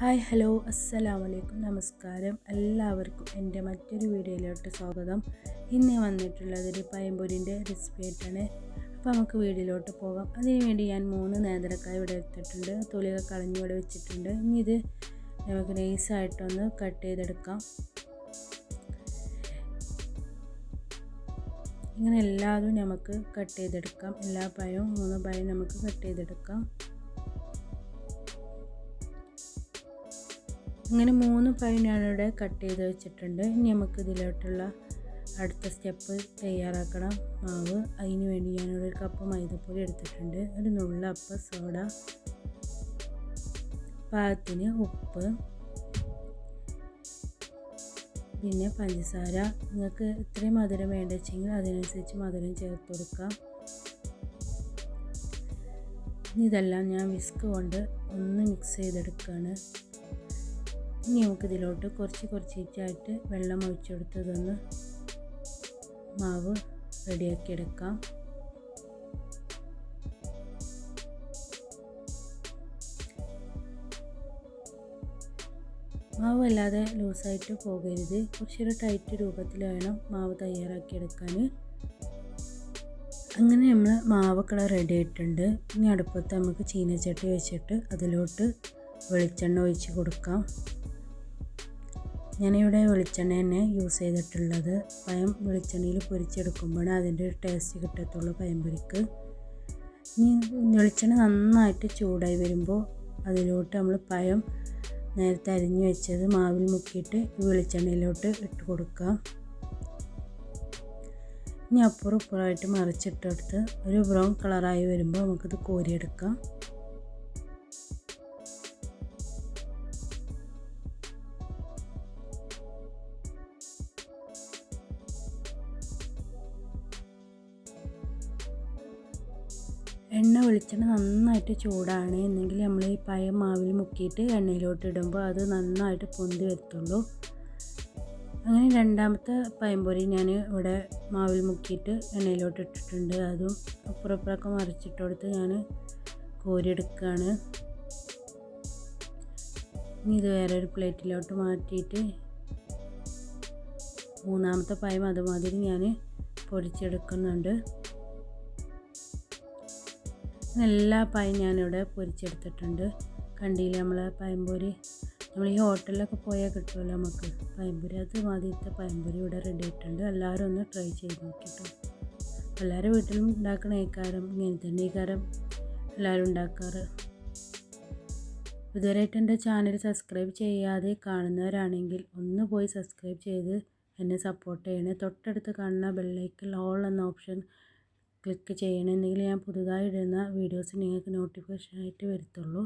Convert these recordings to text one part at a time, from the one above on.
Hi hello അസ്സലാമു വലൈക്കും നമസ്കാരം. എല്ലാവർക്കും എന്റെ മറ്റൊരു വീഡിയോയിലോട്ട് സ്വാഗതം. ഇന്ന് വന്നിട്ടുള്ളത് ഒരു പയമ്പൊരിന്റെ റെസിപ്പി ആയിട്ടാണ്. അപ്പോൾ നമുക്ക് വീഡിയോയിലോട്ട് പോകാം. അതിനുവേണ്ടി ഞാൻ മൂന്ന് നേന്ത്രക്കായ ഇവിടെ എടുത്തിട്ടുണ്ട്. തൊലിയൊക്കെ കളഞ്ഞ് ഇവിടെ വെച്ചിട്ടുണ്ട്. ഇനി ഇത് നമുക്ക് നൈസായിട്ടൊന്ന് കട്ട് ചെയ്തെടുക്കാം. ഇങ്ങനെ എല്ലാതും നമുക്ക് കട്ട് ചെയ്തെടുക്കാം. എല്ലാ പഴവും മൂന്ന് പഴം നമുക്ക് കട്ട് ചെയ്തെടുക്കാം. അങ്ങനെ മൂന്ന് പഴം ഞാനിവിടെ കട്ട് ചെയ്ത് വെച്ചിട്ടുണ്ട്. ഇനി നമുക്ക് ഇതിലോട്ടുള്ള അടുത്ത സ്റ്റെപ്പ് തയ്യാറാക്കണം. മാവ്. അതിന് വേണ്ടി ഞാനിവിടെ ഒരു കപ്പ് മൈദപ്പൊടി എടുത്തിട്ടുണ്ട്. ഒരു നുള്ളപ്പ സോഡ പാകത്തിന് ഉപ്പ് പിന്നെ പഞ്ചസാര. നിങ്ങൾക്ക് ഇത്രയും മധുരം വേണ്ട വെച്ചെങ്കിൽ അതിനനുസരിച്ച് മധുരം ചേർത്ത് കൊടുക്കാം. ഇതെല്ലാം ഞാൻ വിസ്ക് കൊണ്ട് ഒന്ന് മിക്സ് ചെയ്തെടുക്കുകയാണ് ഇനി നമുക്കിതിലോട്ട് കുറച്ച് കുറച്ചിട്ടായിട്ട് വെള്ളം ഒഴിച്ചെടുത്തതൊന്ന് മാവ് റെഡിയാക്കി എടുക്കാം. മാവ് അല്ലാതെ ലൂസായിട്ട് പോകരുത്. കുറച്ചൊരു ടൈറ്റ് രൂപത്തിൽ വേണം മാവ് തയ്യാറാക്കിയെടുക്കാൻ അങ്ങനെ നമ്മൾ മാവൊക്കെ റെഡി ആയിട്ടുണ്ട്. ഇനി അടുപ്പത്ത് നമുക്ക് ചീനച്ചട്ടി വെച്ചിട്ട് അതിലോട്ട് വെളിച്ചെണ്ണ ഒഴിച്ച് കൊടുക്കാം. ഞാനിവിടെ വെളിച്ചെണ്ണ തന്നെ യൂസ് ചെയ്തിട്ടുള്ളത് പയം വെളിച്ചെണ്ണയിൽ പൊരിച്ചെടുക്കുമ്പോഴാണ് അതിന്റെ ഒരു ടേസ്റ്റ് കിട്ടത്തുള്ളൂ പഴംപൊരിക്ക് ഇനി വെളിച്ചെണ്ണ നന്നായിട്ട് ചൂടായി വരുമ്പോൾ അതിലോട്ട് നമ്മൾ പയം നേരത്തെ അരിഞ്ഞു വെച്ചത് മാവിൽ മുക്കിയിട്ട് വെളിച്ചെണ്ണയിലോട്ട് ഇട്ട് കൊടുക്കാം ഇനി അപ്പുറം ഇപ്പുറമായിട്ട് മറിച്ചിട്ടെടുത്ത് ഒരു ബ്രൗൺ കളറായി വരുമ്പോൾ നമുക്കിത് കോരിയെടുക്കാം എണ്ണ വെളിച്ചെണ്ണ നന്നായിട്ട് ചൂടാണ്. എന്നെങ്കിൽ നമ്മൾ ഈ പഴം മാവിൽ മുക്കിയിട്ട് എണ്ണയിലോട്ട് ഇടുമ്പോൾ അത് നന്നായിട്ട് പൊന്തി വരത്തുള്ളൂ. അങ്ങനെ രണ്ടാമത്തെ പയംപൊരി ഞാൻ ഇവിടെ മാവിൽ മുക്കിയിട്ട് എണ്ണയിലോട്ട് ഇട്ടിട്ടുണ്ട്. അതും അപ്പുറപ്പുറമൊക്കെ മറിച്ചിട്ട് കൊടുത്ത് ഞാൻ കോരിയെടുക്കുകയാണ്. ഇനി ഇത് വേറെ ഒരു പ്ലേറ്റിലോട്ട് മാറ്റിയിട്ട് മൂന്നാമത്തെ പയം അതുമാതിരി ഞാൻ പൊരിച്ചെടുക്കുന്നുണ്ട്. എല്ലാ പായും ഞാനിവിടെ പൊരിച്ചെടുത്തിട്ടുണ്ട്. കണ്ടില്ലേ നമ്മളെ പയമ്പൊരി നമ്മൾ ഈ ഹോട്ടലിലൊക്കെ പോയാൽ കിട്ടുമല്ലോ നമുക്ക്. പയമ്പൊരി അത് മാതിരത്തെ പയമ്പൊരി ഇവിടെ റെഡി ആയിട്ടുണ്ട്. എല്ലാവരും ഒന്ന് ട്രൈ ചെയ്ത് നോക്കിട്ടോ. എല്ലാവരും വീട്ടിലും ഉണ്ടാക്കണ ഏക്കാരം ഇങ്ങനെ തന്നെ ഏക്കാരം എല്ലാവരും ഉണ്ടാക്കാറ്. ഇതുവരെയായിട്ട് എന്റെ ചാനൽ സബ്സ്ക്രൈബ് ചെയ്യാതെ കാണുന്നവരാണെങ്കിൽ ഒന്ന് പോയി സബ്സ്ക്രൈബ് ചെയ്ത് എന്നെ സപ്പോർട്ട് ചെയ്യണേ. തൊട്ടടുത്ത് കാണുന്ന ബെല്ലൈക്കിൽ ഓൾ എന്ന ഓപ്ഷൻ ക്ലിക്ക് ചെയ്യണമെങ്കിൽ ഞാൻ പുതുതായി ഇടുന്ന വീഡിയോസ് നിങ്ങൾക്ക് നോട്ടിഫിക്കേഷൻ ആയിട്ട് വരത്തുള്ളൂ.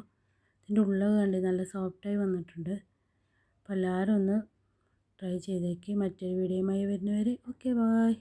ഇതിന്റെ ഉള്ളിൽ കണ്ട് നല്ല സോഫ്റ്റായി വന്നിട്ടുണ്ട്. അപ്പോൾ എല്ലാവരും ഒന്ന് ട്രൈ ചെയ്തേക്ക്. മറ്റൊരു വീഡിയോയുമായി വരുന്നവരെ ഓക്കെ ബായ്